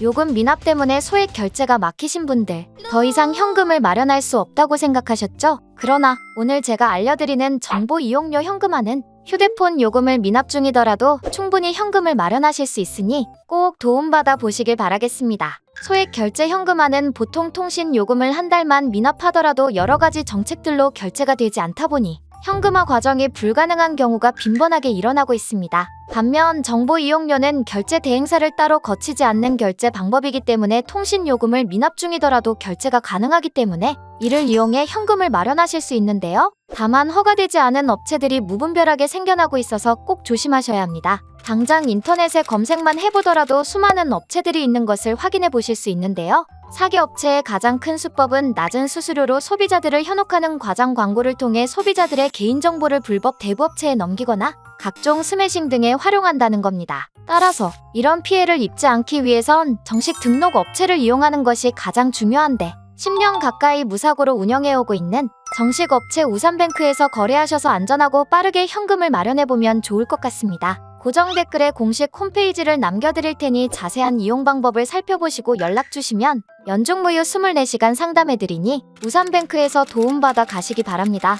요금 미납 때문에 소액 결제가 막히신 분들, 더 이상 현금을 마련할 수 없다고 생각하셨죠? 그러나 오늘 제가 알려드리는 정보 이용료 현금화는 휴대폰 요금을 미납 중이더라도 충분히 현금을 마련하실 수 있으니 꼭 도움받아 보시길 바라겠습니다. 소액 결제 현금화는 보통 통신 요금을 한 달만 미납하더라도 여러 가지 정책들로 결제가 되지 않다 보니 현금화 과정이 불가능한 경우가 빈번하게 일어나고 있습니다. 반면 정보 이용료는 결제 대행사를 따로 거치지 않는 결제 방법이기 때문에 통신 요금을 미납 중이더라도 결제가 가능하기 때문에 이를 이용해 현금을 마련하실 수 있는데요. 다만 허가되지 않은 업체들이 무분별하게 생겨나고 있어서 꼭 조심하셔야 합니다. 당장 인터넷에 검색만 해보더라도 수많은 업체들이 있는 것을 확인해 보실 수 있는데요. 사기 업체의 가장 큰 수법은 낮은 수수료로 소비자들을 현혹하는 과장 광고를 통해 소비자들의 개인정보를 불법 대부업체에 넘기거나 각종 스매싱 등에 활용한다는 겁니다. 따라서 이런 피해를 입지 않기 위해선 정식 등록 업체를 이용하는 것이 가장 중요한데 10년 가까이 무사고로 운영해오고 있는 정식 업체 우산뱅크에서 거래하셔서 안전하고 빠르게 현금을 마련해보면 좋을 것 같습니다. 고정 댓글에 공식 홈페이지를 남겨드릴 테니 자세한 이용 방법을 살펴보시고 연락 주시면 연중 무휴 24시간 상담해드리니 우산뱅크에서 도움받아 가시기 바랍니다.